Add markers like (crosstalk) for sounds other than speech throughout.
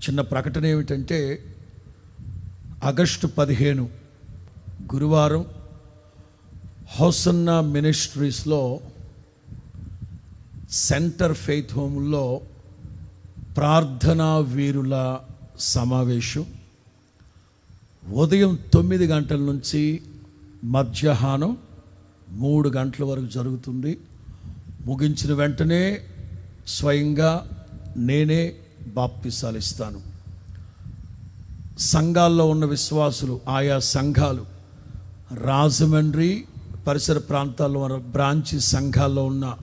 చిన్న ప్రకటన ఏమిటంటే ఆగస్టు పదిహేను గురువారం హౌసన్నా మినిస్ట్రీస్లో సెంటర్ ఫెయిత్ హోమ్లో ప్రార్థనా వీరుల సమావేశం. ఉదయం తొమ్మిది గంటల నుంచి మధ్యాహ్నం మూడు గంటల వరకు జరుగుతుంది. ముగించిన వెంటనే స్వయంగా నేనే బాప్తిసాలు ఇస్తాను సంఘాల్లో ఉన్న విశ్వాసులు ఆయా సంఘాలు రాజమండ్రి పరిసర ప్రాంతాల్లో ఉన్న బ్రాంచి సంఘాల్లో ఉన్న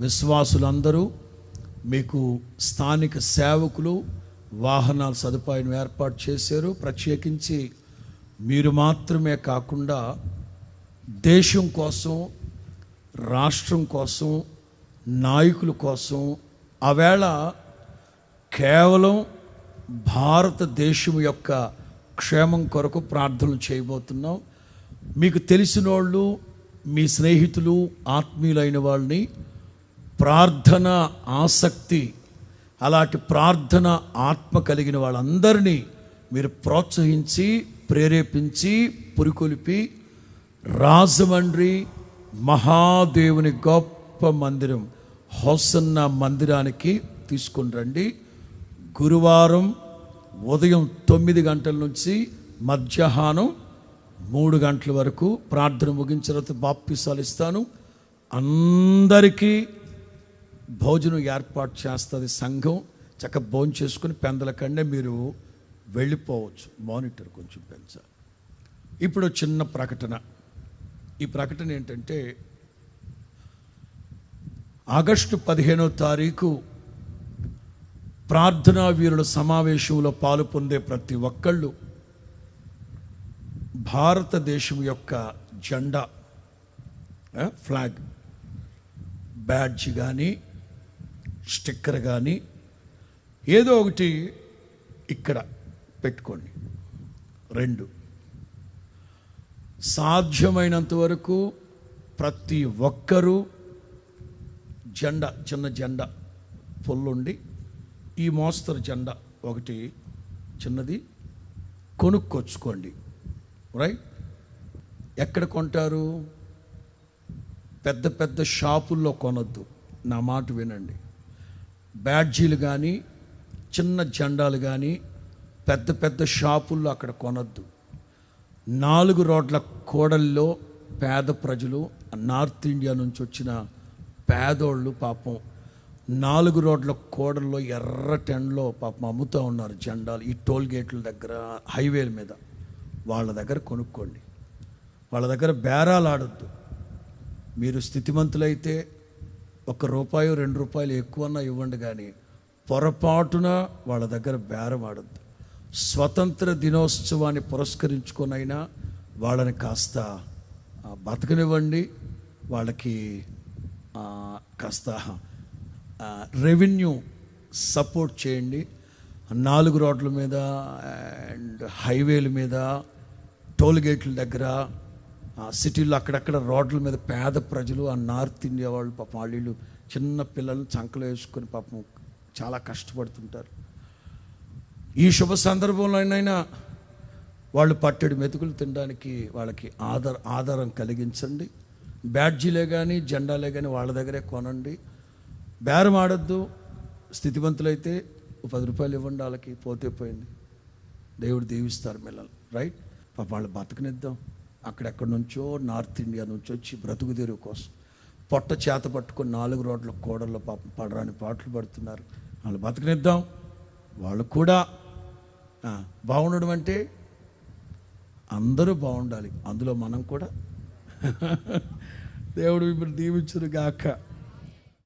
విశ్వాసులందరూ మీకు స్థానిక సేవకులు వాహనాల సదుపాయం ఏర్పాటు చేశారు. ప్రత్యేకించి మీరు మాత్రమే కాకుండా దేశం కోసం రాష్ట్రం కోసం నాయకుల కోసం ఆవేళ కేవలం భారతదేశం యొక్క క్షేమం కొరకు ప్రార్థనలు చేయబోతున్నాం. మీకు తెలిసిన వాళ్ళు మీ స్నేహితులు ఆత్మీయులైన వాళ్ళని ప్రార్థన ఆసక్తి అలాంటి ప్రార్థన ఆత్మ కలిగిన వాళ్ళందరినీ మీరు ప్రోత్సహించి ప్రేరేపించి పురికొలిపి రాజమండ్రి మహాదేవుని గొప్ప మందిరం హోసన్న మందిరానికి తీసుకుని రండి. గురువారం ఉదయం తొమ్మిది గంటల నుంచి మధ్యాహ్నం మూడు గంటల వరకు ప్రార్థన ముగించిన తర్వాత బాప్తిసాలు ఇస్తాను. అందరికీ భోజనం ఏర్పాటు చేస్తుంది సంఘం. చక్క భోజనం చేసుకుని పెందల కంటే మీరు వెళ్ళిపోవచ్చు. మానిటర్ కొంచెం పెంచాలి ఇప్పుడు చిన్న ప్రకటన. ఈ ప్రకటన ఏంటంటే ఆగస్టు పదిహేనో తారీఖు ప్రార్థనా వీరుల సమావేశంలో పాలు పొందే ప్రతి ఒక్కళ్ళు భారతదేశం యొక్క జెండా ఫ్లాగ్ బ్యాడ్జ్ కానీ స్టిక్కర్ కానీ ఏదో ఒకటి ఇక్కడ పెట్టుకోండి. రెండు సాధ్యమైనంత వరకు ప్రతి ఒక్కరూ జెండా చిన్న జెండా పొల్లుండి ఈ మోస్తరు జెండా ఒకటి చిన్నది. కొనుక్కొచ్చుకోండి. రైట్ ఎక్కడ కొంటారు? పెద్ద పెద్ద షాపుల్లో కొనొద్దు. నా మాట వినండి. బ్యాడ్జీలు కానీ చిన్న జెండాలు కానీ పెద్ద పెద్ద షాపుల్లో అక్కడ కొనొద్దు. నాలుగు రోడ్ల కోడల్లో పేద ప్రజలు నార్త్ ఇండియా నుంచి వచ్చిన పేదోళ్ళు పాపం నాలుగు రోడ్ల కోడల్లో ఎర్ర టెండ్లో పాపం అమ్ముతూ ఉన్నారు జెండాలు. ఈ టోల్ గేట్ల దగ్గర హైవేల మీద. వాళ్ళ దగ్గర కొనుక్కోండి. వాళ్ళ దగ్గర బేరాలు ఆడొద్దు. మీరు స్థితిమంతులైతే ఒక రూపాయి రెండు రూపాయలు ఎక్కువన్నా ఇవ్వండి కానీ పొరపాటున వాళ్ళ దగ్గర బేరం ఆడద్దు. స్వతంత్ర దినోత్సవాన్ని పురస్కరించుకొనైనా వాళ్ళని కాస్త బతకనివ్వండి. వాళ్ళకి కాస్త రెవెన్యూ సపోర్ట్ చేయండి. నాలుగు రోడ్ల మీద అండ్ హైవేల మీద టోల్ గేట్ల దగ్గర సిటీలో అక్కడక్కడ రోడ్ల మీద పేద ప్రజలు ఆ నార్త్ ఇండియా వాళ్ళు పాపం వాళ్ళు చిన్న పిల్లల్ని చంకలు వేసుకొని పాపం చాలా కష్టపడుతుంటారు. ఈ శుభ సందర్భంలో వాళ్ళు పట్టెడు మెతుకులు తినడానికి వాళ్ళకి ఆధార ఆధారం కలిగించండి. బ్యాడ్జీలే కానీ జెండాలే కానీ వాళ్ళ దగ్గరే కొనండి. బేరం ఆడద్దు స్థితివంతులైతే పది రూపాయలు ఇవ్వండి వాళ్ళకి పోతే పోయింది. దేవుడు దీవిస్తారు మిల్లలు రైట్ పాప వాళ్ళు బతకనిద్దాం. అక్కడెక్కడి నుంచో నార్త్ ఇండియా నుంచి వచ్చి బ్రతుకు తెరువు కోసం పొట్ట చేత పట్టుకొని నాలుగు రోడ్ల కోడల్లో పాపం పడరాని పాటలు పడుతున్నారు. వాళ్ళు బతకనిద్దాం. వాళ్ళు కూడా బాగుండడం అంటే అందరూ బాగుండాలి. అందులో మనం కూడా. (laughs) దేవుడు ఇప్పుడు దీవించును గాక